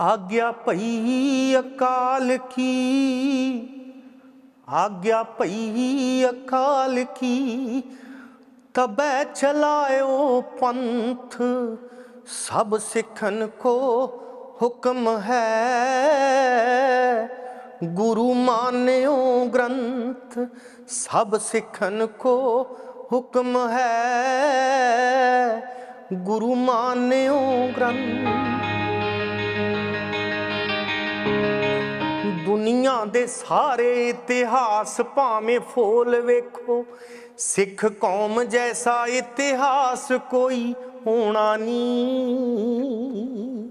ਆਗਿਆ ਭਈ ਅਕਾਲ ਕੀ ਆਗਿਆ ਭਈ ਅਕਾਲ ਕੀ ਤਬੈ ਚਲਾਇਓ ਪੰਥ, ਸਭ ਸਿੱਖਨ ਕੋ ਹੁਕਮ ਹੈ। ਗੁਰੂ ਮਾਨਿਓ ਗ੍ਰੰਥ, ਸਭ ਸਿੱਖਨ ਕੋ ਹੁਕਮ ਹੈ। ਗੁਰੂ ਮਾਨਿਓ ਗ੍ਰੰਥ ਦੁਨੀਆ ਦੇ ਸਾਰੇ ਇਤਿਹਾਸ ਭਾਵੇਂ ਫੋਲ ਵੇਖੋ। ਸਿੱਖ ਕੌਮ ਜੈਸਾ ਇਤਿਹਾਸ ਕੋਈ ਹੋਣਾ ਨਹੀਂ।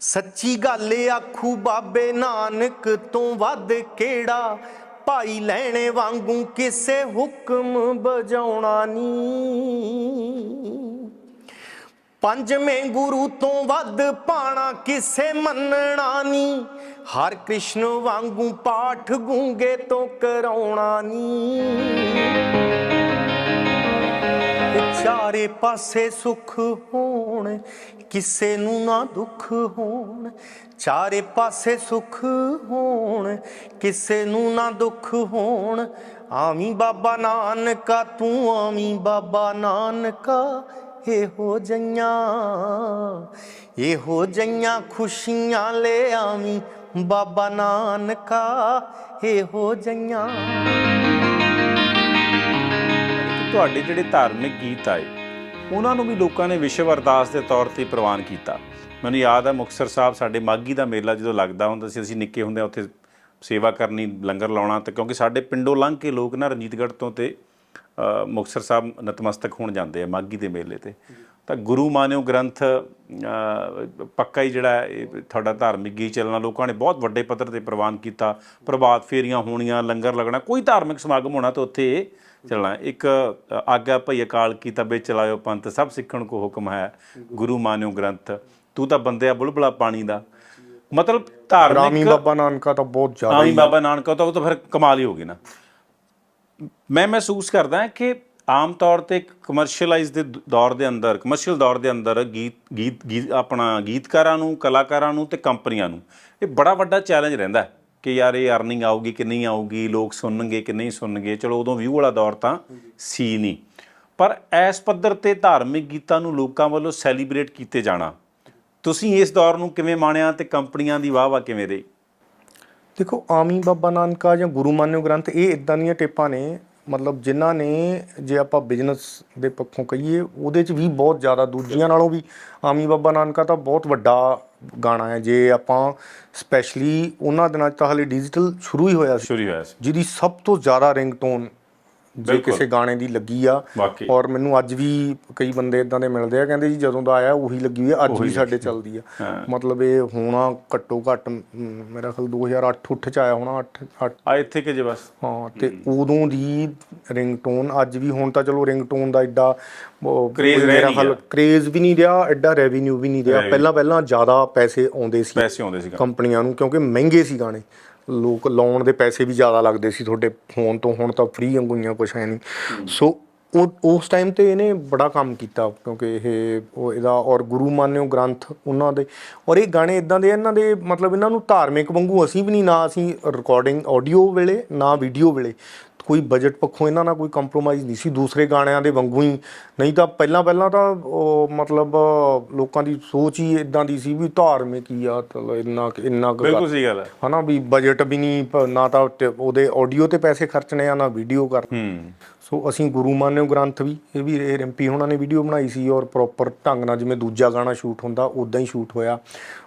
ਸੱਚੀ ਗੱਲ ਆਖੂ ਬਾਬੇ ਨਾਨਕ, ਤੋਂ ਵੱਧ ਕਿਹੜਾ? ਭਾਈ ਲੈਣੇ ਵਾਂਗੂ ਕਿਸੇ ਹੁਕਮ ਬਜਾਉਣਾ ਨਹੀਂ। ਪੰਜਵੇਂ ਗੁਰੂ ਤੋਂ ਵੱਧ ਪਾਣਾ ਕਿਸੇ ਮੰਨਣਾ ਨਹੀਂ। ਹਰ ਕ੍ਰਿਸ਼ਨ ਵਾਂਗੂ ਪਾਠ ਗੂੰਗੇ ਤੋਂ ਕਰਾਉਣਾ ਨਹੀਂ। ਚਾਰੇ ਪਾਸੇ ਸੁਖ ਹੋਣ, ਕਿਸੇ ਨੂੰ ਨਾ ਦੁੱਖ ਹੋਣ। ਚਾਰੇ ਪਾਸੇ ਸੁਖ ਹੋਣ, ਕਿਸੇ ਨੂੰ ਨਾ ਦੁੱਖ ਹੋਣ। ਆਵੀਂ ਬਾਬਾ ਨਾਨਕਾ, ਤੂੰ ਆਵੀਂ ਬਾਬਾ ਨਾਨਕਾ ਇਹੋ ਜਈਆਂ ਇਹੋ ਜਈਆਂ ਖੁਸ਼ੀਆਂ ਲੈ ਆਵੀਂ। ਬਾਬਾ ਨਾਨਕਾ, ਇਹੋ ਜਈਆਂ। ਤੁਹਾਡੇ ਜਿਹੜੇ ਧਾਰਮਿਕ ਗੀਤ ਆਏ, ਉਹਨਾਂ ਨੂੰ ਵੀ ਲੋਕਾਂ ਨੇ ਵਿਸ਼ਵ ਅਰਦਾਸ ਦੇ ਤੌਰ ਤੇ ਪ੍ਰਵਾਨ ਕੀਤਾ। ਮੈਨੂੰ ਯਾਦ ਹੈ ਮੁਕਤਸਰ ਸਾਹਿਬ ਸਾਡੇ ਮਾਗੀ ਦਾ ਮੇਲਾ ਜਦੋਂ ਲੱਗਦਾ ਹੁੰਦਾ ਸੀ, ਅਸੀਂ ਨਿੱਕੇ ਹੁੰਦੇ ਉੱਥੇ ਸੇਵਾ ਕਰਨੀ, ਲੰਗਰ ਲਾਉਣਾ ਤੇ ਕਿਉਂਕਿ ਸਾਡੇ ਪਿੰਡੋਂ ਲੰਘ ਕੇ ਲੋਕ ਨਾ ਰਣਜੀਤਗੜ੍ਹ ਤੋਂ ਤੇ ਅ, ਮੁਕਤਸਰ ਸਾਹਿਬ ਨਤਮਸਤਕ ਹੋਣ ਜਾਂਦੇ ਆ ਮਾਗੀ ਦੇ ਮੇਲੇ ਤੇ। ਤਾਂ ਗੁਰੂ ਮਾਨਿਓ ਗ੍ਰੰਥ ਪੱਕਾ ਹੀ ਜਿਹੜਾ ਤੁਹਾਡਾ ਧਾਰਮਿਕ ਗੀਤ ਚੱਲਣਾ ਲੋਕਾਂ ਨੇ ਬਹੁਤ ਵੱਡੇ ਪੱਧਰ ਤੇ ਪ੍ਰਵਾਨ ਕੀਤਾ। ਪ੍ਰਭਾਤ ਫੇਰੀਆਂ ਹੋਣੀਆਂ ਲੰਗਰ ਲੱਗਣਾ ਕੋਈ ਧਾਰਮਿਕ ਸਮਾਗਮ ਹੋਣਾ ਤਾਂ ਉੱਥੇ ਚੱਲਣਾ। ਇੱਕ ਅ, ਆਗਿਆ ਭਈ ਅਕਾਲ ਕੀ ਤਬੇ ਚਲਾਇਓ ਪੰਥ ਸਭ ਸਿੱਖਣ ਕੋ ਹੁਕਮ ਹੈ ਗੁਰੂ ਮਾਨਿਓ ਗ੍ਰੰਥ। ਤੂੰ ਤਾਂ ਬੰਦਿਆ ਬੁਲਬੁਲਾ ਪਾਣੀ ਦਾ। ਮਤਲਬ ਰਾਮੀ ਧਾਰਮਿਕ ਬਾਬਾ ਨਾਨਕਾ ਤਾਂ ਬਹੁਤ ਜ਼ਿਆਦਾ ਹੀ ਬਾਬਾ ਨਾਨਕ ਤਾਂ ਉਹ ਤਾਂ ਫਿਰ ਕਮਾਲ ਹੀ ਹੋ ਗਈ ਨਾ। ਮੈਂ ਮਹਿਸੂਸ ਕਰਦਾ ਕਿ ਆਮ ਤੌਰ ਤੇ ਕਮਰਸ਼ੀਅਲਾਈਜ਼ ਦੇ ਦੌਰ ਦੇ ਅੰਦਰ ਕਮਰਸ਼ੀਅਲ ਦੌਰ ਦੇ ਅੰਦਰ ਗੀਤ ਗੀਤ ਗੀਤ, ਆਪਣਾ ਗੀਤਕਾਰਾਂ ਨੂੰ, ਕਲਾਕਾਰਾਂ ਨੂੰ ਤੇ ਕੰਪਨੀਆਂ ਨੂੰ ਇਹ ਬੜਾ ਵੱਡਾ ਚੈਲੰਜ ਰਹਿੰਦਾ ਹੈ ਕਿ ਯਾਰ ਇਹ ਅਰਨਿੰਗ ਆਊਗੀ ਕਿ ਨਹੀਂ ਆਊਗੀ, ਲੋਕ ਸੁਣਨਗੇ ਕਿ ਨਹੀਂ ਸੁਣਨਗੇ, ਚਲੋ ਉਦੋਂ ਵਿਊ ਵਾਲਾ ਦੌਰ ਤਾਂ ਸੀ ਨਹੀਂ। ਪਰ ਇਸ ਪੱਧਰ ਤੇ ਧਾਰਮਿਕ ਗੀਤਾਂ ਨੂੰ ਲੋਕਾਂ ਵੱਲੋਂ ਸੈਲੀਬ੍ਰੇਟ ਕੀਤੇ ਜਾਣਾ, ਤੁਸੀਂ ਇਸ ਦੌਰ ਨੂੰ ਕਿਵੇਂ ਮਾਣਿਆ ਤੇ ਕੰਪਨੀਆਂ ਦੀ ਵਾਹ ਵਾਹ ਕਿਵੇਂ ਰਹੀ? ਦੇਖੋ ਆਮੀ ਬਾਬਾ ਨਾਨਕਾ ਜਾਂ ਗੁਰੂ ਮਾਨਿਓ ਗ੍ਰੰਥ ਇਹ ਇਦਾਂ ਦੀਆਂ ਟੇਪਾਂ ਨੇ ਮਤਲਬ ਜਿਨ੍ਹਾਂ ਨੇ ਜੇ ਆਪਾਂ ਬਿਜ਼ਨਸ ਦੇ ਪੱਖੋਂ ਕਹੀਏ ਉਹਦੇ 'ਚ ਵੀ ਬਹੁਤ ਜ਼ਿਆਦਾ ਦੂਜੀਆਂ ਨਾਲੋਂ ਵੀ ਆਮੀ ਬਾਬਾ ਨਾਨਕਾ ਤਾਂ ਬਹੁਤ ਵੱਡਾ ਗਾਣਾ ਹੈ। ਜੇ ਆਪਾਂ ਸਪੈਸ਼ਲੀ ਉਹਨਾਂ ਦਿਨਾਂ 'ਚ ਤਾਂ ਹਲੇ ਡਿਜੀਟਲ ਸ਼ੁਰੂ ਹੀ ਹੋਇਆ ਸੀ। ਸ਼ੁਰੂ ਹੋਇਆ ਸੀ। ਜਿਹਦੀ ਸਭ ਤੋਂ ਜ਼ਿਆਦਾ ਰਿੰਗਟੋਨ ਜੇ। ਕਿਸੇ ਗਾਣੇ ਦੀ ਲੱਗੀ ਆ। ਔਰ ਮੈਨੂੰ ਅੱਜ ਵੀ ਕਈ ਬੰਦੇ ਇਦਾਂ ਦੇ ਮਿਲਦੇ ਆ ਕਹਿੰਦੇ ਜੀ ਜਦੋਂ ਦਾ ਆਇਆ ਉਹੀ ਲੱਗੀ ਹੋਈ ਆ ਅੱਜ ਵੀ ਸਾਡੇ ਚੱਲਦੀ ਆ। ਮਤਲਬ ਇਹ ਹੋਣਾ ਘੱਟੋ ਘੱਟ ਮੇਰਾ ਖਿਆਲ 2008 ਉੱਠ ਚ ਆਇਆ ਹੋਣਾ 8 8 ਆ ਇੱਥੇ ਕਿ ਜੇ ਬਸ? ਹਾਂ ਤੇ ਉਦੋਂ ਦੀ ਰਿੰਗਟੋਨ ਅੱਜ ਵੀ ਹੁਣ ਤਾਂ ਚਲੋ ਰਿੰਗਟੋਨ ਦਾ ਐਡਾ ਰਹਿ ਮੇਰਾ ਨਹੀਂ ਖਿਆਲ। ਕ੍ਰੇਜ਼ ਵੀ ਨਹੀਂ ਰਿਹਾ ਐਡਾ ਰੈਵਨਿਊ ਵੀ ਨਹੀਂ ਰਿਹਾ। ਪਹਿਲਾਂ ਪਹਿਲਾਂ ਜ਼ਿਆਦਾ ਪੈਸੇ ਆਉਂਦੇ ਸੀ ਪੈਸੇ ਆਉਂਦੇ ਸੀ ਕੰਪਨੀਆਂ ਨੂੰ ਕਿਉਂਕਿ ਮਹਿੰਗੇ ਸੀ ਗਾਣੇ। ਲੋਕ ਲਾਉਣ ਦੇ ਪੈਸੇ ਵੀ ਜ਼ਿਆਦਾ ਲੱਗਦੇ ਸੀ ਤੁਹਾਡੇ ਫੋਨ ਤੋਂ ਹੁਣ ਤਾਂ ਫ੍ਰੀ ਵਾਂਗੂਆਂ ਕੁਛ ਹੈ ਨਹੀਂ। ਸੋ ਉਹ ਉਸ ਟਾਈਮ ਤੇ ਇਹਨੇ ਬੜਾ ਕੰਮ ਕੀਤਾ ਕਿਉਂਕਿ ਇਹ ਉਹ ਇਹਦਾ ਔਰ ਗੁਰੂ ਮਾਨਿਓ ਗ੍ਰੰਥ ਉਹਨਾਂ ਦੇ ਔਰ ਇਹ ਗਾਣੇ ਇਦਾਂ ਦੇ ਇਹਨਾਂ ਦੇ ਮਤਲਬ ਇਹਨਾਂ ਨੂੰ ਧਾਰਮਿਕ ਵਾਂਗੂ ਅਸੀਂ ਵੀ ਨਹੀਂ ਨਾ ਅਸੀਂ ਰਿਕਾਰਡਿੰਗ ਆਡੀਓ ਵੇਲੇ ਨਾ ਵੀਡੀਓ ਵੇਲੇ। ਕੋਈ ਬਜਟ ਪੱਖੋਂ ਇਹਨਾਂ ਨਾਲ ਕੋਈ ਕੰਪਰੋਮਾਈਜ਼ ਨਹੀਂ ਸੀ ਦੂਸਰੇ ਗਾਣਿਆਂ ਦੇ ਵਾਂਗੂ ਹੀ। ਨਹੀਂ ਤਾਂ ਪਹਿਲਾਂ ਪਹਿਲਾਂ ਤਾਂ ਉਹ ਮਤਲਬ ਲੋਕਾਂ ਦੀ ਸੋਚ ਹੀ ਇਦਾਂ ਦੀ ਸੀ ਵੀ ਧਾਰਮਿਕ ਹੀ ਆ ਇੰਨਾ ਕੁ- ਇੰਨਾ ਕੁ ਬਿਲਕੁਲ ਸਹੀ ਗੱਲ ਹੈ। ਹਨਾ ਵੀ ਬਜਟ ਵੀ ਨਹੀਂ ਨਾ ਤਾਂ ਤੇ ਉਹਦੇ ਆਡੀਓ ਤੇ ਪੈਸੇ ਖਰਚਣੇ ਆ ਨਾ ਵੀਡੀਓ ਕਰ। ਹੂੰ। ਸੋ ਅਸੀਂ ਗੁਰੂ ਮਾਨਿਓ ਗ੍ਰੰਥ ਵੀ ਇਹ ਵੀ ਰਿੰਪੀ ਹੋਣਾ ਨੇ ਵੀਡੀਓ ਬਣਾਈ ਸੀ ਔਰ ਪ੍ਰੋਪਰ ਢੰਗ ਨਾਲ ਜਿਵੇਂ ਦੂਜਾ ਗਾਣਾ ਸ਼ੂਟ ਹੁੰਦਾ ਉਦਾਂ ਹੀ ਸ਼ੂਟ ਹੋਇਆ।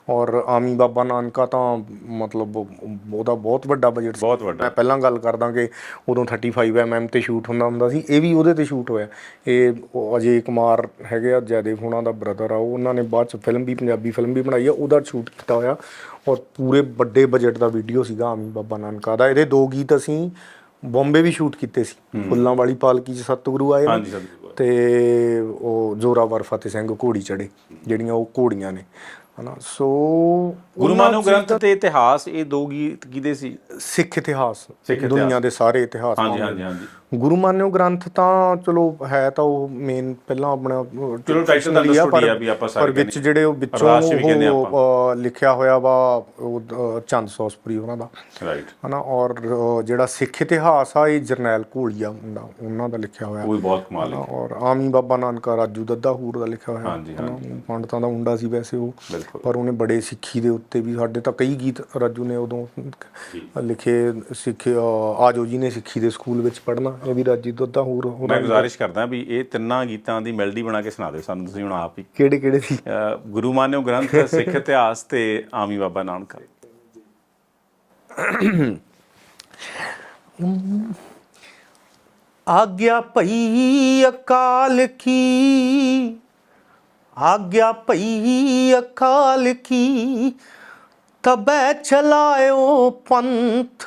ਔਰ ਆਮੀ ਬਾਬਾ ਨਾਨਕਾ ਤਾਂ ਮਤਲਬ ਉਹ- ਉਹਦਾ ਬਹੁਤ ਵੱਡਾ ਬਜਟ ਸੀ। ਬਹੁਤ ਵੱਡਾ। ਮੈਂ ਪਹਿਲਾਂ ਗੱਲ ਕਰਦਾ ਕਿ ਉਦੋਂ 35 mm ਤੇ ਸ਼ੂਟ ਹੁੰਦਾ ਹੁੰਦਾ ਸੀ ਇਹ ਵੀ ਉਹਦੇ ਤੇ ਸ਼ੂਟ ਹੋਇਆ। ਇਹ ਅਜੇ ਕੁਮਾਰ ਹੈਗੇ ਆ ਜੈਦੇਵ ਹੋਣਾ ਦਾ ਬ੍ਰਦਰ ਆ ਉਹ ਉਹਨਾਂ ਨੇ ਬਾਅਦ ਚ ਫਿਲਮ ਵੀ ਪੰਜਾਬੀ ਫਿਲਮ ਵੀ ਬਣਾਈ ਆ ਉਹਦਾ ਸ਼ੂਟ ਕੀਤਾ ਹੋਇਆ। ਔਰ ਪੂਰੇ ਵੱਡੇ ਬਜਟ ਦਾ ਵੀਡੀਓ ਸੀਗਾ ਆਮੀ ਬਾਬਾ ਨਾਨਕਾ ਦਾ। ਇਹਦੇ ਦੋ ਗੀਤ ਅਸੀਂ ਬੰਬੇ ਵੀ ਸ਼ੂਟ ਕੀਤੇ ਸੀ ਫੁੱਲਾਂ ਵਾਲੀ ਪਾਲਕੀ ਚ ਸਤਿਗੁਰੂ ਆਏ ਹਾਂਜੀ, ਸਤਿਗੁਰੂ। ਤੇ ਉਹ ਜ਼ੋਰਾਵਰ ਫਤਿਹ ਸਿੰਘ ਘੋੜੀ ਚੜੇ ਜਿਹੜੀਆਂ ਉਹ ਘੋੜੀਆਂ ਨੇ ਹਨਾ ਸੋ ਗੁਰੂ ਮਾਨੋ ਗ੍ਰੰਥ ਤੇ ਇਤਿਹਾਸ ਇਹ ਦੋ ਗੀਤ ਕਿਹਦੇ ਸੀ ਸਿੱਖ ਇਤਿਹਾਸ ਦੁਨੀਆ ਦੇ ਸਾਰੇ ਇਤਿਹਾਸ। ਹਾਂਜੀ, ਹਾਂਜੀ। ਗੁਰੂ ਮਾਨਿਓ ਗ੍ਰੰਥ ਤਾਂ ਚਲੋ ਹੈ ਤਾਂ ਉਹ ਮੇਨ ਪਹਿਲਾਂ ਆਪਣਾ ਚਲੋ ਹੀ ਆ ਪਰ- ਵੀ ਆਪਾਂ ਸਾਰੇ ਪਰ ਵਿੱਚ ਜਿਹੜੇ ਉਹ ਵਿੱਚੋਂ ਉਹ ਲਿਖਿਆ ਹੋਇਆ ਵਾ ਉਹ ਚੰਦ ਸੌਸਪੁਰੀ ਉਹਨਾਂ ਦਾ। ਰਾਈਟ ਹਨਾ ਔਰ ਜਿਹੜਾ ਸਿੱਖ ਇਤਿਹਾਸ ਆ ਇਹ ਜਰਨੈਲ ਘੋਲੀਆ ਮੁੰਡਾ ਉਹਨਾਂ ਦਾ ਲਿਖਿਆ ਹੋਇਆ। ਉਹ ਵੀ ਬਹੁਤ ਕਮਾਲ ਹੈ। ਔਰ ਆਮੀ ਬਾਬਾ ਨਾਨਕਾ ਰਾਜੂ ਦੱਦਾ ਹੂਰ ਦਾ ਲਿਖਿਆ ਹੋਇਆ। ਹਾਂਜੀ, ਹਨਾ, ਪੰਡਤਾਂ ਦਾ ਮੁੰਡਾ ਸੀ ਵੈਸੇ ਉਹ। ਪਰ ਉਹਨੇ ਬੜੇ ਸਿੱਖੀ ਦੇ ਉੱਤੇ ਵੀ ਸਾਡੇ ਤਾਂ ਕਈ ਗੀਤ ਰਾਜੂ ਨੇ ਉਦੋਂ ਲਿਖੇ ਸਿੱਖ ਆਜੋ ਜੀ ਨੇ ਸਿੱਖੀ ਦੇ ਸਕੂਲ ਵਿੱਚ ਪੜ੍ਹਨਾ। ਇਹ ਵੀ ਰਾਜੀ ਦੱਦਾ ਹੂਰ ਮੈਂ ਉਹਦਾ ਗੁਜ਼ਾਰਿਸ਼ ਕਰਦਾ ਵੀ ਇਹ ਤਿੰਨਾਂ ਗੀਤਾਂ ਦੀ ਮੈਲੋਡੀ ਬਣਾ ਕੇ ਸੁਣਾ ਦਿਓ ਸਾਨੂੰ ਤੁਸੀਂ ਹੁਣ ਆਪ ਹੀ। ਕਿਹੜੇ ਕਿਹੜੇ ਸੀ ਗੁਰੂ ਮਾਨਿਓ ਗ੍ਰੰਥ ਸਿੱਖ ਇਤਿਹਾਸ ਤੇ ਆਮੀ ਬਾਬਾ ਨਾਨਕ ਆਗਿਆ ਭਈ ਅਕਾਲ ਕੀ? ਆਗਿਆ ਭਈ ਅਕਾਲ ਕੀ? ਤਬੈ ਚਲਾਇਓ ਪੰਥ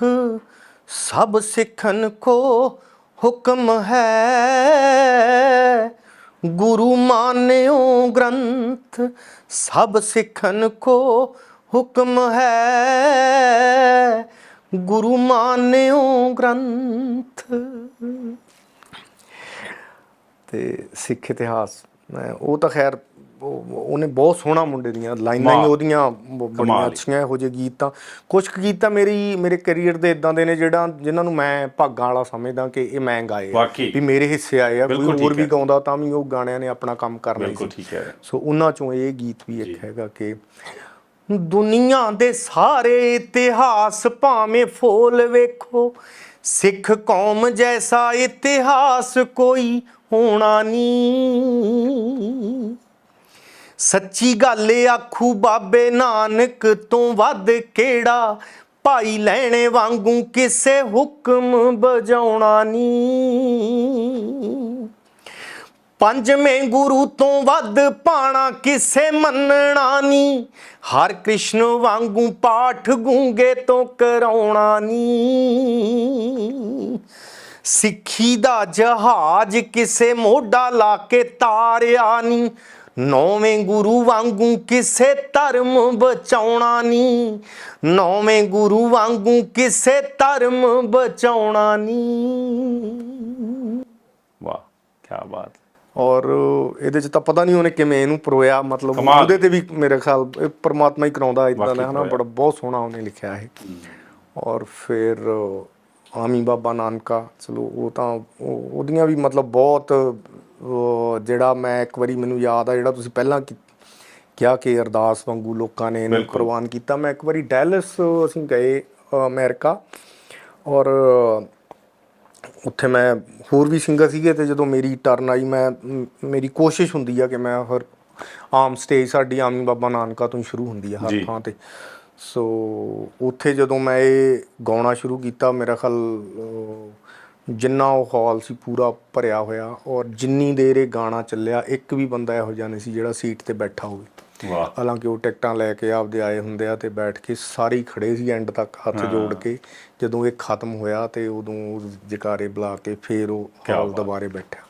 ਸਭ ਸਿੱਖਨ ਕੋ ਹੁਕਮ ਹੈ। ਗੁਰੂ ਮਾਨਿਓ ਗ੍ਰੰਥ, ਸਭ ਸਿੱਖਨ ਕੋ ਹੁਕਮ ਹੈ। ਗੁਰੂ ਮਾਨਿਓ ਗ੍ਰੰਥ। ਤੇ ਸਿੱਖ ਇਤਿਹਾਸ, ਮੈਂ- ਉਹ ਤਾਂ ਖੈਰ ਉਹਨੇ ਬਹੁਤ ਸੋਹਣਾ ਮੁੰਡੇ ਦੀਆਂ ਲਾਈਨਾਂ ਹੀ। ਉਹਦੀਆਂ ਬੜੀਆਂ। ਅੱਛੀਆਂ ਇਹੋ ਜਿਹੇ ਗੀਤ ਤਾਂ ਕੁਝ ਗੀਤ ਤਾਂ ਮੇਰੀ ਮੇਰੇ ਕੈਰੀਅਰ ਦੇ ਇਦਾਂ ਦੇ ਨੇ ਜਿਹੜਾ ਜਿਨ੍ਹਾਂ ਨੂੰ ਮੈਂ ਭਾਗਾਂ ਵਾਲਾ ਸਮਝਦਾ ਕਿ ਇਹ ਮੈਂ ਗਾਏ। ਵੀ ਮੇਰੇ ਹਿੱਸੇ ਆਏ ਆ ਕੋਈ ਹੋਰ ਵੀ। ਗਾਉਂਦਾ ਤਾਂ ਵੀ ਉਹ ਗਾਣਿਆਂ ਨੇ ਆਪਣਾ ਕੰਮ ਕਰਨਾ ਹੀ ਬਿਲਕੁਲ ਸੀ ਠੀਕ ਹੈ ਸੋ ਉਹਨਾਂ ਚੋਂ ਇਹ ਗੀਤ ਵੀ ਇੱਕ ਹੈਗਾ ਕਿ ਦੁਨੀਆ ਦੇ ਸਾਰੇ ਇਤਿਹਾਸ ਭਾਵੇਂ ਫੋਲ ਵੇਖੋ ਸਿੱਖ ਕੌਮ ਜੈਸਾ ਇਤਿਹਾਸ ਕੋਈ ਹੋਣਾ ਨਹੀਂ ਸੱਚੀ ਗੱਲ ਆਖੂ, ਬਾਬੇ ਨਾਨਕ ਤੋਂ ਵੱਧ ਕਿਹੜਾ? ਭਾਈ ਲੈਣੇ ਵਾਂਗੂ ਕਿਸੇ ਹੁਕਮ ਬਜਾਉਣਾ ਨਹੀਂ। ਪੰਜਵੇਂ ਗੁਰੂ ਤੋਂ ਵੱਧ ਪਾਣਾ ਕਿਸੇ ਮੰਨਣਾ ਨਹੀਂ। ਹਰ ਕ੍ਰਿਸ਼ਨ ਵਾਂਗੂ ਪਾਠ ਗੂੰਗੇ ਤੋਂ ਕਰਾਉਣਾ ਨਹੀਂ। ਸਿੱਖੀ ਦਾ ਜਹਾਜ਼ ਕਿਸੇ ਮੋਢਾ ਲਾ ਕੇ ਤਾਰਿਆ ਨਹੀਂ। ਨੌਵੇਂ ਗੁਰੂ ਵਾਂਗੂ ਕਿਸੇ ਧਰਮ ਬਚਾਉਣਾ ਨਹੀਂ। ਨੌਵੇਂ ਗੁਰੂ ਵਾਂਗੂ ਕਿਸੇ ਧਰਮ ਬਚਾਉਣਾ ਨਹੀਂ। ਵਾਹ ਕੀ ਬਾਤ। ਔਰ ਇਹਦੇ ਚ ਤਾਂ ਪਤਾ ਨਹੀਂ ਉਹਨੇ ਕਿਵੇਂ ਇਹਨੂੰ ਪਰੋਇਆ ਮਤਲਬ। ਉਹਦੇ ਤੇ ਵੀ ਮੇਰੇ ਖਿਆਲ ਇਹ ਪਰਮਾਤਮਾ ਹੀ ਕਰਾਉਂਦਾ ਇਦਾਂ ਦਾ ਹਨਾ। ਬੜਾ ਬਹੁਤ ਸੋਹਣਾ ਉਹਨੇ ਲਿਖਿਆ ਹੈ ਔਰ ਫਿਰ ਆਮੀ ਬਾਬਾ ਨਾਨਕਾ ਚਲੋ ਉਹ ਤਾਂ ਉਹ- ਉਹਦੀਆਂ ਵੀ ਮਤਲਬ ਬਹੁਤ ਜਿਹੜਾ ਮੈਂ ਇੱਕ ਵਾਰੀ ਮੈਨੂੰ ਯਾਦ ਆ ਜਿਹੜਾ ਤੁਸੀਂ ਪਹਿਲਾਂ ਕੀ- ਕਿਹਾ ਕਿ ਅਰਦਾਸ ਵਾਂਗੂ ਲੋਕਾਂ ਨੇ ਇਹਨੂੰ। ਪ੍ਰਵਾਨ ਕੀਤਾ ਮੈਂ ਇੱਕ ਵਾਰੀ ਡੈਲਸ ਅਸੀਂ ਗਏ ਅਮਰੀਕਾ ਔਰ ਉੱਥੇ ਮੈਂ ਹੋਰ ਵੀ ਸਿੰਗਰ ਸੀਗੇ ਤੇ ਜਦੋਂ ਮੇਰੀ ਟਰਨ ਆਈ ਮੈਂ ਮੇਰੀ ਕੋਸ਼ਿਸ਼ ਹੁੰਦੀ ਆ ਕਿ ਮੈਂ ਹਰ ਆਮ ਸਟੇਜ ਸਾਡੀ ਆਮੀ ਬਾਬਾ ਨਾਨਕਾ ਤੋਂ ਸ਼ੁਰੂ ਹੁੰਦੀ ਆ ਹਰ। ਥਾਂ ਤੇ ਸੋ ਉੱਥੇ ਜਦੋਂ ਮੈਂ ਇਹ ਗਾਉਣਾ ਸ਼ੁਰੂ ਕੀਤਾ ਮੇਰਾ ਅਹ, ਜਿੰਨਾ ਉਹ ਹਾਲ ਸੀ ਪੂਰਾ ਭਰਿਆ ਹੋਇਆ ਔਰ ਜਿੰਨੀ ਦੇਰ ਇਹ ਗਾਣਾ ਚੱਲਿਆ ਇੱਕ ਵੀ ਬੰਦਾ ਇਹੋ ਜਿਹਾ ਨਹੀਂ ਸੀ ਜਿਹੜਾ ਸੀਟ ਤੇ ਬੈਠਾ ਹੋਵੇ। ਵਾਹ। ਹਾਲਾਂਕਿ ਉਹ ਟਿਕਟਾਂ ਲੈ ਕੇ ਆਪਦੇ ਆਏ ਹੁੰਦੇ ਆ ਤੇ ਬੈਠ ਕੇ ਸਾਰੇ ਖੜੇ ਸੀ ਐਂਡ ਤੱਕ ਹੱਥ ਜੋੜ ਕੇ। ਜਦੋਂ ਇਹ ਖਤਮ ਹੋਇਆ ਤੇ ਉਦੋਂ ਜਕਾਰੇ ਬੁਲਾ ਕੇ ਫੇਰ ਉਹ ਹਾਲ। ਦੁਬਾਰੇ ਬੈਠਾ।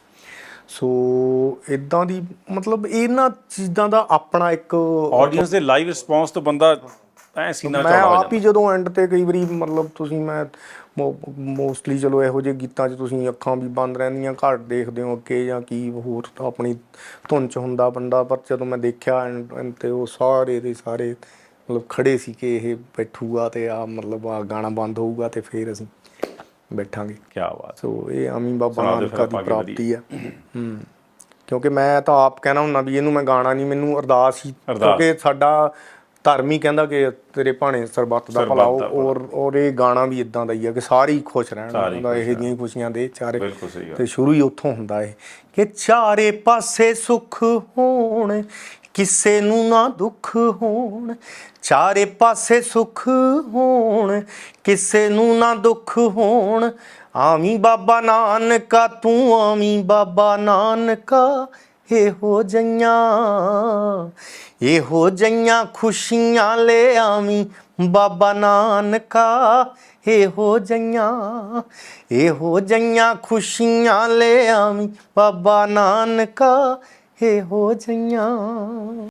ਸੋ ਇਦਾਂ ਦੀ ਮਤਲਬ ਇਹਨਾਂ ਚੀਜ਼ਾਂ ਦਾ ਆਪਣਾ ਇੱਕ ਆਡੀਅנס ਦੇ ਲਾਈਵ ਰਿਸਪੌਂਸ ਤੋਂ ਬੰਦਾ ਐ ਸੀਨਾ ਮੈਂ ਚੌੜਾ ਹੋ ਆਪ ਹੀ ਜਦੋਂ ਐਂਡ ਤੇ ਕਈ ਵਾਰੀ ਮਤਲਬ ਤੁਸੀਂ ਮੈਂ ਮੋਸਟਲੀ ਚਲੋ ਇਹੋ ਜਿਹੇ ਗੀਤਾਂ 'ਚ ਤੁਸੀਂ ਅੱਖਾਂ ਵੀ ਬੰਦ ਰਹਿੰਦੀਆਂ ਘੱਟ ਦੇਖਦੇ ਹੋ ਅੱਗੇ ਜਾਂ ਕੀ ਹੋਰ ਤਾਂ ਆਪਣੀ ਧੁਨ 'ਚ ਹੁੰਦਾ ਬੰਦਾ ਪਰ ਜਦੋਂ ਮੈਂ ਦੇਖਿਆ ਐਂਡ ਐਂਡ ਤੇ ਉਹ ਸਾਰੇ ਦੇ ਸਾਰੇ ਮਤਲਬ ਖੜੇ ਸੀ ਕਿ ਇਹ ਬੈਠੂਗਾ ਤੇ ਆ ਮਤਲਬ ਆ ਗਾਣਾ ਬੰਦ ਹੋਊਗਾ ਤੇ ਫਿਰ ਅਸੀਂ ਬੈਠਾਂਗੇ। ਕੀ ਬਾਤ। ਸੋ ਇਹ ਆਮੀ ਬਾਬਾ ਸੁਣਾ ਦਿਓ ਫਿਰ ਦੀ ਪ੍ਰਾਪਤੀ ਹੈ। ਹੂੰ। ਕਿਉਂਕਿ ਮੈਂ ਤਾਂ ਆਪ ਕਹਿਣਾ ਹੁੰਦਾ ਵੀ ਇਹਨੂੰ ਮੈਂ ਗਾਣਾ ਨਹੀਂ ਮੈਨੂੰ ਅਰਦਾਸ ਹੀ ਅਰਦਾਸ। ਕਿਉਂਕਿ ਸਾਡਾ ਧਰਮ ਕਹਿੰਦਾ ਕਿ ਤੇਰੇ ਭਾਣੇ ਸਰਬੱਤ ਦਾ ਭਲਾ। ਔਰ ਔਰ ਇਹ ਗਾਣਾ ਵੀ ਇਦਾਂ ਦਾ ਹੀ ਆ ਕਿ ਸਾਰੇ ਹੀ ਖੁਸ਼ ਰਹਿਣ। ਹੁੰਦਾ ਇਹ ਜਿਹੀਆਂ ਖੁਸ਼ੀਆਂ ਦੇ ਚਾਰੇ। ਤੇ ਸ਼ੁਰੂ ਹੀ ਉੱਥੋਂ ਹੁੰਦਾ ਇਹ ਕਿ ਚਾਰੇ ਪਾਸੇ ਸੁੱਖ ਹੋਣ ਕਿਸੇ ਨੂੰ ਨਾ ਦੁੱਖ ਹੋਣ। ਚਾਰੇ ਪਾਸੇ ਸੁੱਖ ਹੋਣ ਕਿਸੇ ਨੂੰ ਨਾ ਦੁੱਖ ਹੋਣ। ਆਵੀਂ ਬਾਬਾ ਨਾਨਕਾ ਤੂੰ ਆਵੀਂ ਬਾਬਾ ਨਾਨਕਾ। ਇਹੋ ਜਈਆਂ ਇਹੋ ਜਈਆਂ ਖੁਸ਼ੀਆਂ ਲੈ ਆਵੀਂ ਬਾਬਾ ਨਾਨਕਾ। ਇਹੋ ਜਈਆਂ ਇਹੋ ਜਈਆਂ ਖੁਸ਼ੀਆਂ ਲੈ ਆਵੀਂ ਬਾਬਾ ਨਾਨਕਾ। ਇਹੋ ਜਈਆਂ